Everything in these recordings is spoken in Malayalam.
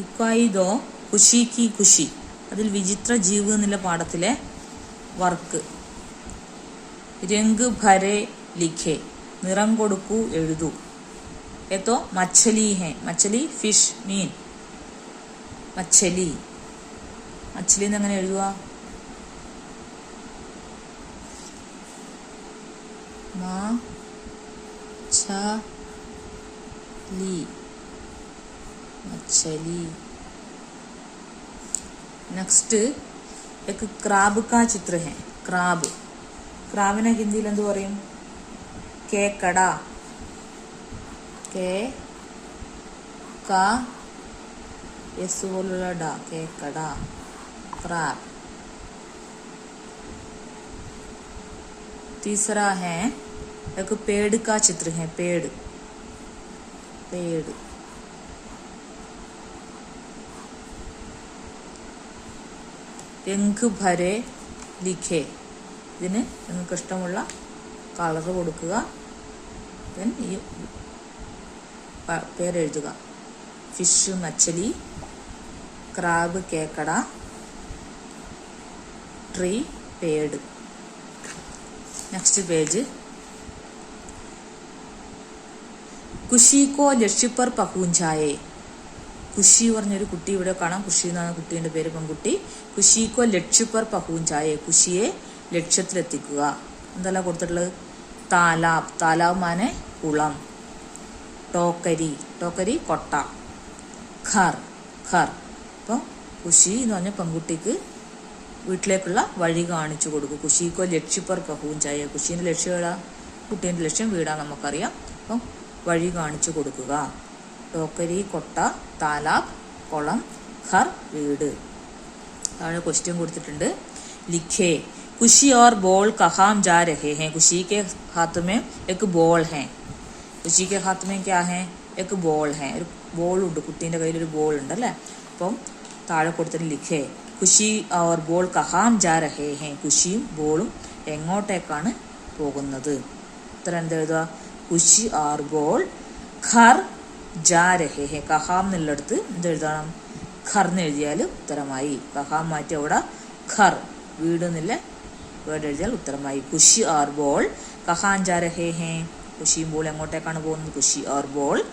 ഇക്വായിദോ ഖുഷി കി ഖുഷി അതിൽ വിചിത്ര ജീവ് എന്നുള്ള പാഠത്തിലെ വർക്ക്. രംഗ് ഭരെ ലിഖെ. നിറം കൊടുക്കൂ എഴുതൂ. എത്തോ? മച്ചലി ഹെ. മച്ചലി ഫിഷ് മീൻ. മച്ചലി മച്ചലി എന്ന് എങ്ങനെ എഴുതുക മാ ഛ ലി. मछली നെക്സ്റ്റ് एक ക്രാബ് കാ ചിത്ര है ക്രാബ് ക്രാബിനെ ഹിന്ദിയിൽ എന്ത് പറയും കേക്കട കേ ക എസ് പോലുള്ള ഡ കേക്കട ക്രാബ് तीसरा है एक पेड़ का चित्र है पेड़ पेड़ രംഗ് ഭരെ ലിഖെ. ഇതിന് നിങ്ങൾക്ക് ഇഷ്ടമുള്ള കളർ കൊടുക്കുക. ദെൻ ഈ പേരെഴുതുക. ഫിഷ് മച്ചലി ക്രാബ് കേക്കട ട്രീ പേഡ് നെക്സ്റ്റ് പേജ് കുഷിക്കോ ലക്ഷിപ്പർ പഹൂഞ്ചായേ. കുഷി പറഞ്ഞൊരു കുട്ടി ഇവിടെ കാണാം. കുഷി എന്നാണ് കുട്ടിയുടെ പേര് പെൺകുട്ടി. കുഷിക്കോ ലക്ഷ്യപ്പർ പഹൂഞ്ചായേ കുഷിയെ ലക്ഷ്യത്തിലെത്തിക്കുക. എന്തെല്ലാം കൊടുത്തിട്ടുള്ളത്? താലാബ്. താലാബ് മാനെ കുളം. ടോക്കരി. ടോക്കരി കൊട്ട. ഖർ. ഖർ. ഇപ്പം കുഷി എന്ന് പറഞ്ഞ പെൺകുട്ടിക്ക് വീട്ടിലേക്കുള്ള വഴി കാണിച്ചു കൊടുക്കും. കുഷിക്കോ ലക്ഷ്യപ്പർ പഹൂഞ്ചായേ കുഷീന്റെ ലക്ഷ്യം ഏതാ? കുട്ടീന്റെ ലക്ഷ്യം വീടാ നമുക്കറിയാം. അപ്പം വഴി കാണിച്ചു കൊടുക്കുക. ടോക്കരി കൊട്ട താലാബ് കുളം ഖർ വീട് താഴെ ക്വസ്റ്റ്യൻ കൊടുത്തിട്ടുണ്ട് ലിഖേ खुशी और बॉल कहाँ जा रहे हैं खुशी के हाथ में एक ബോൾ है खुशी के हाथ में क्या है एक ബോൾ है ഒരു ബോൾ ഉണ്ട് കുട്ടീൻ്റെ കയ്യിൽ ഒരു ബോൾ ഉണ്ട് അല്ലേ അപ്പം താഴെ കൊടുത്തിട്ട് ലിഖേ ഖുഷി ഓർ ബോൾ കഹാം ജാ രഹേ ഹേ ഖുഷിയും ബോളും എങ്ങോട്ടേക്കാണ് പോകുന്നത് ഉത്തരം എന്താ എഴുതുക ഖുഷി ആർ ബോൾ ഖർ ജാ രഹേ ഹേ. കഹാം എന്നുള്ളിടത്ത് എന്ത് എഴുതണം? ഖർ എന്ന് എഴുതിയാൽ ഉത്തരമായി. കഹാം മാറ്റി അവിടെ ഖർ. വീട് എന്നില്ല. വേർഡ് എഴുതിയാൽ ഉത്തരമായി. കുഷി ആർ ബോൾ. കഹാൻ ജാ രഹേ ഹേ. ഖുഷിയും ബോൾ എങ്ങോട്ടേക്കാണ് പോകുന്നത്? കുഷി ആർ ബോൾ.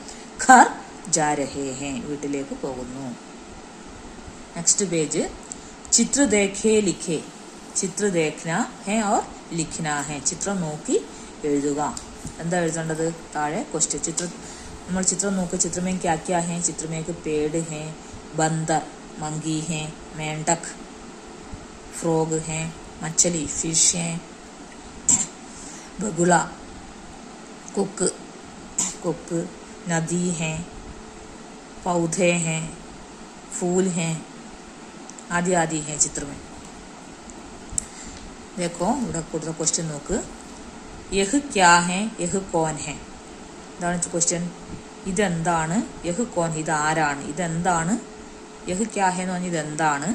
ഖർ ജാ രഹേ ഹേ. വീട്ടിലേക്ക് പോകുന്നു. നെക്സ്റ്റ് പേജ് ചിത്ര ദേഖേ ലിഖേ. ചിത്ര ദേഖ്ന ഹേ ഓർ ലിഖ്ന ഹേ. ചിത്രം നോക്കി എഴുതുക. എന്താ എഴുതേണ്ടത്? താഴെ ക്വസ്റ്റ്യൻ ചിത്ര നമ്മൾ ചിത്രം നോക്കി ചിത്രമേ ക്യാ ക്യാ ഹേ ചിത്രമേക്ക് പേട് ഹേ ബന്ദർ മങ്കി ഹേ മേണ്ടക് ഫ്രോഗ് है मछली फिश है बगुला कुक कुक नदी है पौधे हैं फूल हैं आदि आदि हैं चित्र में देखो ഇവിടെ കൊടുത്ത ക്വസ്റ്റ്യൻ നോക്ക് യഹ് ക്യാ ഹെ യഹ് കോൻ ഹെ എന്താണ് ക്വസ്റ്റ്യൻ ഇതെന്താണ്? യഹ് കോൻ ഇത് ആരാണ് ഇതെന്താണ്? യഹ് ക്യാഹെ എന്ന് പറഞ്ഞാൽ ഇതെന്താണ്?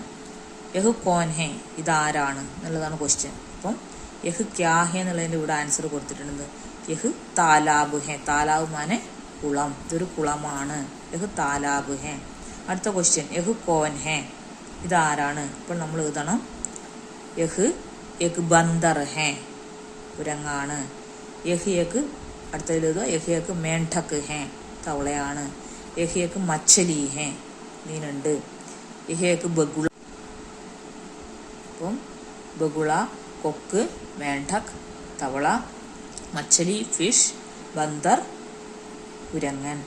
യഹ് കോൻ ഹെ ഇതാരാണ് എന്നുള്ളതാണ് ക്വസ്റ്റ്യൻ അപ്പം യഹ് ക്യാഹെ എന്നുള്ളതിന്റെ ഇവിടെ ആൻസർ കൊടുത്തിട്ടുണ്ട് യഹ് താലാബ് ഹെ താലാബ് മാനെ കുളം. ഇതൊരു കുളമാണ്. യഹ് താലാബ് ഹെ അടുത്ത ക്വസ്റ്റ്യൻ യഹ് കോൻ ഹെ ഇതാരാണ്? ഇപ്പോൾ നമ്മൾ എഴുതണം. യഹ് യഹ് ബന്ദർ ഹെ കുരങ്ങാണ്. യഹ് യഹ് അടുത്തതിൽ എഴുതുക യഹിയക്ക് യഹ് മേണ്ഠക്ക് ഹെ തവളയാണ്. യഹിയക്ക് യഹ് മച്ചലി ഹെ മീനുണ്ട്. യഹിയക്ക് യഹ് ബഗുള. അപ്പം ബഗുള കൊക്ക് മേണ്ഠക് തവള മച്ചലി ഫിഷ് ബന്ദർ കുരങ്ങൻ.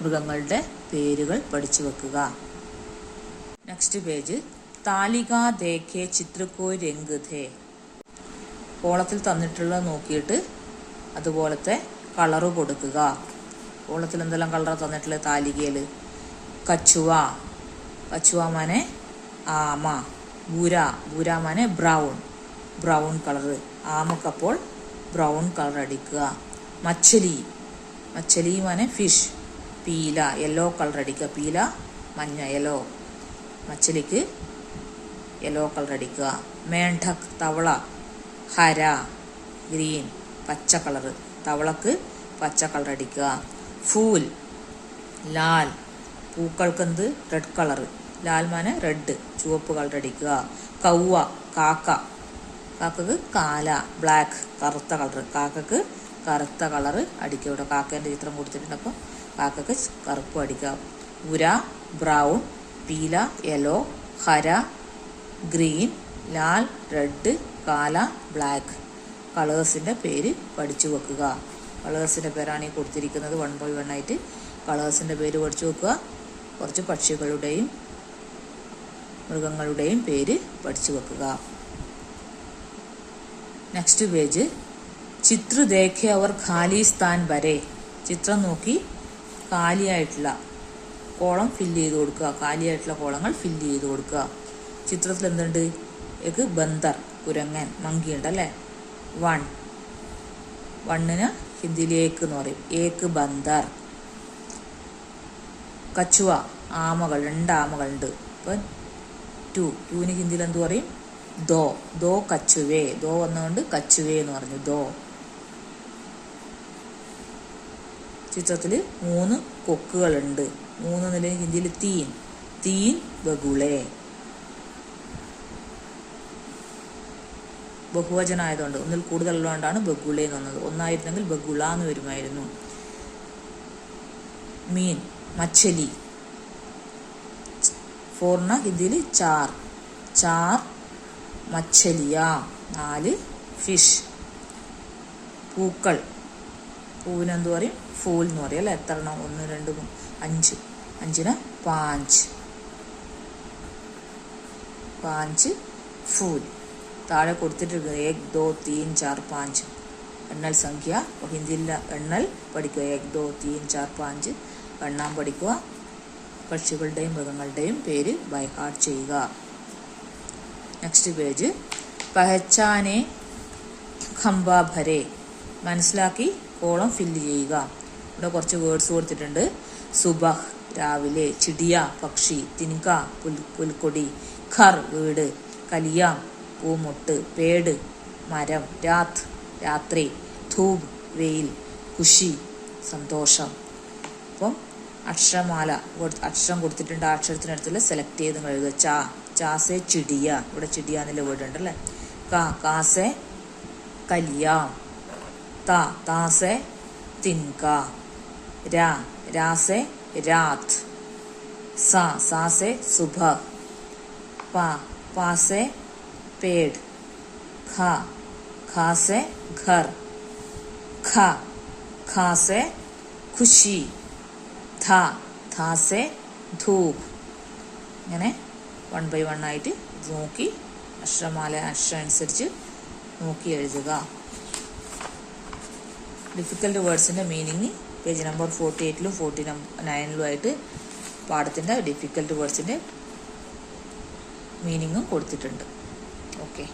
മൃഗങ്ങളുടെ പേരുകൾ പഠിച്ചു വെക്കുക. Next page. താലിക ദേഖേ ചിത്രക്കോ രംഗ് ധേ. കോളത്തിൽ തന്നിട്ടുള്ള നോക്കിയിട്ട് അതുപോലത്തെ കളറ് കൊടുക്കുക. ഓളത്തിൽ എന്തെല്ലാം കളർ തന്നിട്ടുള്ളത്? താലികയിൽ കച്ചുവ. കച്ചുവ മാനെ ആമ. ബൂര. ബൂര മാനെ ബ്രൗൺ ബ്രൗൺ കളറ് ആമക്കപ്പോൾ ബ്രൗൺ കളർ അടിക്കുക. മച്ചലി. മച്ചലി മാനെ ഫിഷ് പീല. യെല്ലോ കളർ അടിക്കുക. പീല മഞ്ഞ യെല്ലോ മച്ചലിക്ക് യെല്ലോ കളർ അടിക്കുക. മേണ്ഠക് തവള. ഹര. ഗ്രീൻ പച്ച കളർ തവളക്ക് പച്ച കളർ അടിക്കുക. ഫൂൽ ലാൽ. പൂക്കൾക്ക് എന്ത് റെഡ് കളർ ലാൽമാന റെഡ്. ചുവപ്പ് കളർ അടിക്കുക. കൗവ കാക്ക. കാക്കക്ക് കാല. ബ്ലാക്ക് കറുത്ത കളർ കാക്കക്ക് കറുത്ത കളർ അടിക്കുക. ഇവിടെ കാക്കേന്റെ ചിത്രം കൊടുത്തിട്ടുണ്ട്. അപ്പോൾ കാക്കക്ക് കറുപ്പ് അടിക്കുക. ഉര ബ്രൗൺ പീല യെല്ലോ ഹര ഗ്രീൻ ലാൽ റെഡ് കാല ബ്ലാക്ക്. കളേഴ്സിന്റെ പേര് പഠിച്ചു വെക്കുക. കളേഴ്സിന്റെ പേരാണ് ഈ കൊടുത്തിരിക്കുന്നത്. വൺ ബൈ വൺ ആയിട്ട് കളേഴ്സിന്റെ പേര് പഠിച്ചു വെക്കുക. കുറച്ച് പക്ഷികളുടെയും മൃഗങ്ങളുടെയും പേര് പഠിച്ചു വെക്കുക. നെക്സ്റ്റ് പേജ് ചിത്ര ദേഖെ അവർ ഖാലി സ്ഥാൻ വരെ. ചിത്രം നോക്കി കാലിയായിട്ടുള്ള കോളം ഫില്ല് ചെയ്ത് കൊടുക്കുക. കാലിയായിട്ടുള്ള കോളങ്ങൾ ഫില്ല് ചെയ്ത് കൊടുക്കുക. ചിത്രത്തിൽ എന്തുണ്ട്? ബന്ദർ കുരങ്ങൻ മങ്കിയുണ്ട് അല്ലേ? വൺ. വണ്ണിന് ഹിന്ദിയിലേക്ക് എന്ന് പറയും. ഏക്ക് ബന്ദർ. കച്ചുവ ആമകൾ രണ്ട് ആമകളുണ്ട്. ഇപ്പം ടു. ടുവിന് ഹിന്ദിയിൽ എന്ത് പറയും? ദോ. ദോ കച്ചുവേ. ദോ വന്നുകൊണ്ട് കച്ചുവേ എന്ന് പറഞ്ഞു. ദോ. ചിത്രത്തിൽ മൂന്ന് കൊക്കുകളുണ്ട്. മൂന്ന് നില ഹിന്ദിയിൽ തീൻ. തീൻ ബഗുളെ. ബഹുവചനായതുകൊണ്ട് ഒന്നിൽ കൂടുതലുള്ളതുകൊണ്ടാണ് ബഗുളെ എന്ന് വന്നത്. ഒന്നായിരുന്നെങ്കിൽ ബഗുള എന്ന് വരുമായിരുന്നു. മീൻ മച്ചലി. ഫോർണ ഹിന്ദിയിൽ ചാർ. ചാർ മച്ചലിയ. നാല് ഫിഷ്. പൂക്കൾ. പൂവിനെന്ത് പറയും? ഫൂൽ എന്ന് പറയും അല്ലേ? എത്ര എണ്ണം? ഒന്ന് രണ്ട് മൂന്ന് അഞ്ച്. അഞ്ചിന് പാഞ്ച്. പാഞ്ച് ഫൂൽ. താഴെ കൊടുത്തിട്ടുണ്ട് ഏക് ദോ തീൻ ചാർ പാഞ്ച്. എണ്ണൽ സംഖ്യ. അപ്പോൾ ഹിന്ദിയിൽ എണ്ണൽ പഠിക്കുക. ഏക് ദോ തീൻ ചാർ പാഞ്ച്. എണ്ണാൻ പഠിക്കുക. പക്ഷികളുടെയും മൃഗങ്ങളുടെയും പേര് ബൈ ഹാർട്ട് ചെയ്യുക. നെക്സ്റ്റ് പേജ് പഹച്ചാനെ ഖംബ ഭരെ. മനസ്സിലാക്കി കോളം ഫില്ല് ചെയ്യുക. ഇവിടെ കുറച്ച് വേർഡ്സ് കൊടുത്തിട്ടുണ്ട്. സുബഹ് രാവിലെ ചിടിയ പക്ഷി തിൻക പുൽ പുൽക്കൊടി ഖർ വീട് കലിയാം പൂമുട്ട് പേട് മരം രാത് രാത്രി ധൂപ് വെയിൽ ഖുഷി സന്തോഷം. അപ്പം അക്ഷരമാല അക്ഷരം കൊടുത്തിട്ടുണ്ട് ആ അക്ഷരത്തിനടുത്തുള്ള സെലക്ട് ചെയ്ത് കഴുകുക ചാ ചാസെ ചിടിയ. ഇവിടെ ചിടിയ എന്നുള്ള വേർഡ് ഉണ്ട് അല്ലേ? കാ കാസെ കലിയാം. ത താസെ തിൻക. രാ രാസെ രാത്. സ സാസെ സുബ പ പാസെ പേട് घर। खा। खा से खुशी। था। था से धूप। ഇങ്ങനെ വൺ ബൈ വൺ ആയിട്ട് നോക്കി അക്ഷരമാല അക്ഷരം അനുസരിച്ച് നോക്കി എഴുതുക. ഡിഫിക്കൽട്ട് വേർഡ്സിന്റെ മീനിങ് പേജ് നമ്പർ ഫോർട്ടി എയ്റ്റിലും ഫോർട്ടി നയനിലും ആയിട്ട് പാഠത്തിന്റെ ഡിഫിക്കൽട്ട് വേർഡ്സിന്റെ മീനിങ്ങും കൊടുത്തിട്ടുണ്ട്. okay